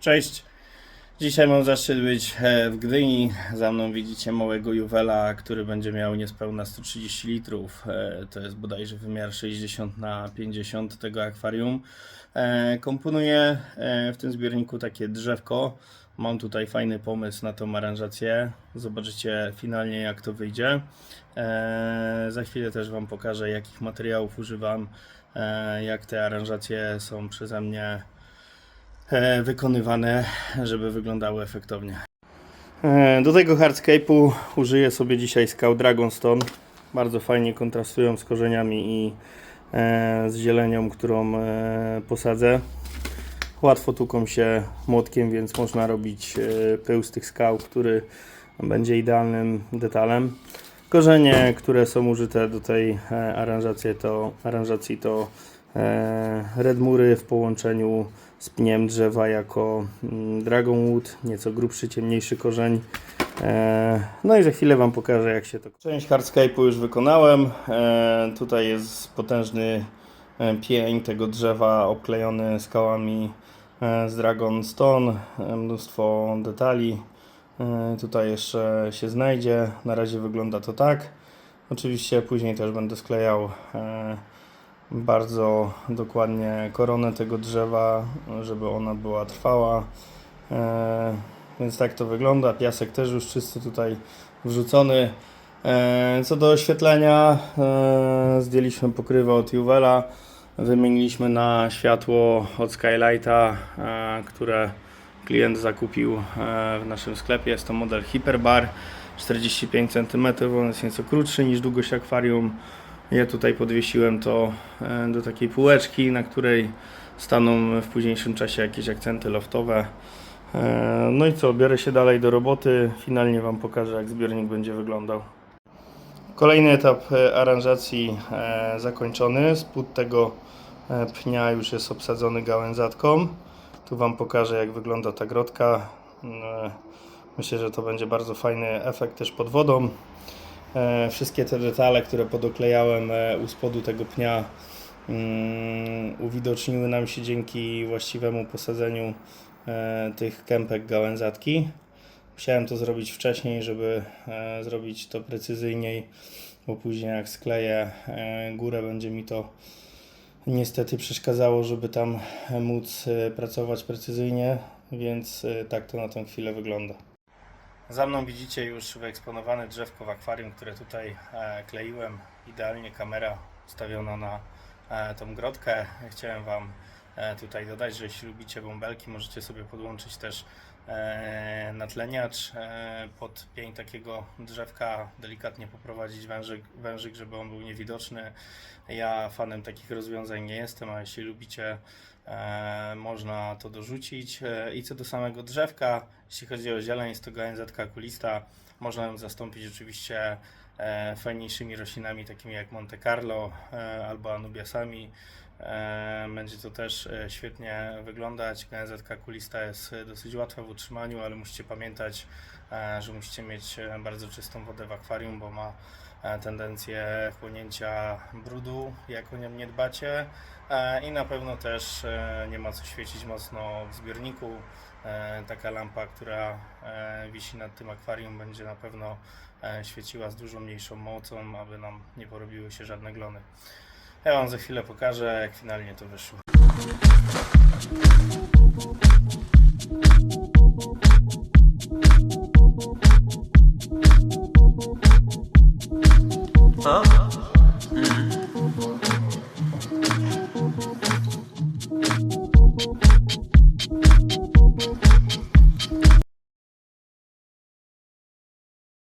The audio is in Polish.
Cześć. Dzisiaj mam zaszczyt być e, w Gdyni. Za mną widzicie małego juwela, który będzie miał niespełna 130 litrów. E, To jest bodajże wymiar 60 na 50 tego akwarium. E, Komponuję w tym zbiorniku takie drzewko. Mam tutaj fajny pomysł na tą aranżację. Zobaczycie finalnie jak to wyjdzie. Za chwilę też Wam pokażę jakich materiałów używam, jak te aranżacje są przeze mnie wykonywane, żeby wyglądały efektownie. E, Do tego hardscape'u użyję sobie dzisiaj Scout Dragonstone. Bardzo fajnie kontrastują z korzeniami i e, z zielenią, którą e, posadzę. Łatwo tuką się młotkiem, więc można robić e, pył z tych skał, który będzie idealnym detalem. Korzenie, które są użyte do tej e, aranżacji to, aranżacji to e, redmury w połączeniu z pniem drzewa jako mm, dragonwood, nieco grubszy, ciemniejszy korzeń. E, no i za chwilę Wam pokażę jak się to... Część hardscape'u już wykonałem. E, tutaj jest potężny e, pień tego drzewa obklejony skałami e, z Dragonstone, e, mnóstwo detali. E, Tutaj jeszcze się znajdzie. Na razie wygląda to tak. Oczywiście później też będę sklejał e, bardzo dokładnie koronę tego drzewa, żeby ona była trwała. E, Więc tak to wygląda. Piasek też już czysty tutaj wrzucony. E, Co do oświetlenia, e, zdjęliśmy pokrywę od Juwela. Wymieniliśmy na światło od Skylighta, które klient zakupił w naszym sklepie. Jest to model Hyperbar 45 cm, on jest nieco krótszy niż długość akwarium. Ja tutaj podwiesiłem to e, do takiej półeczki, na której staną w późniejszym czasie jakieś akcenty loftowe. E, No i co, biorę się dalej do roboty. Finalnie Wam pokażę, jak zbiornik będzie wyglądał. Kolejny etap e, aranżacji zakończony. Spód tego pnia już jest obsadzony gałęzatką. Tu Wam pokażę, jak wygląda ta grodka. E, Myślę, że to będzie bardzo fajny efekt też pod wodą. E, Wszystkie te detale, które podoklejałem e, u spodu tego pnia, mm, uwidoczniły nam się dzięki właściwemu posadzeniu e, tych kępek gałęzatki. Musiałem to zrobić wcześniej, żeby zrobić to precyzyjniej, bo później jak skleję górę, będzie mi to niestety przeszkadzało, żeby tam móc pracować precyzyjnie, więc tak to na tę chwilę wygląda. Za mną widzicie już wyeksponowane drzewko w akwarium, które tutaj e, kleiłem. Idealnie kamera ustawiona na e, tą grodkę. Chciałem Wam tutaj dodać, że jeśli lubicie bąbelki, możecie sobie podłączyć też e, natleniacz e, pod pień takiego drzewka, delikatnie poprowadzić wężyk, wężyk, żeby on był niewidoczny. Ja fanem takich rozwiązań nie jestem, a jeśli lubicie, e, można to dorzucić. E, I co do samego drzewka, jeśli chodzi o zieleń, jest to gałęzatka kulista. Można ją zastąpić oczywiście e, fajniejszymi roślinami, takimi jak Monte Carlo e, albo Anubiasami. E, Będzie to też e, świetnie wyglądać. Gałęzatka kulista jest e, dosyć łatwa w utrzymaniu, ale musicie pamiętać, e, że musicie mieć e, bardzo czystą wodę w akwarium, bo ma e, tendencję chłonięcia brudu, jak o nią nie dbacie. E, I na pewno też e, nie ma co świecić mocno w zbiorniku. E, Taka lampa, która e, wisi nad tym akwarium, będzie na pewno e, świeciła z dużo mniejszą mocą, aby nam nie porobiły się żadne glony. Ja Wam za chwilę pokażę, jak finalnie to wyszło.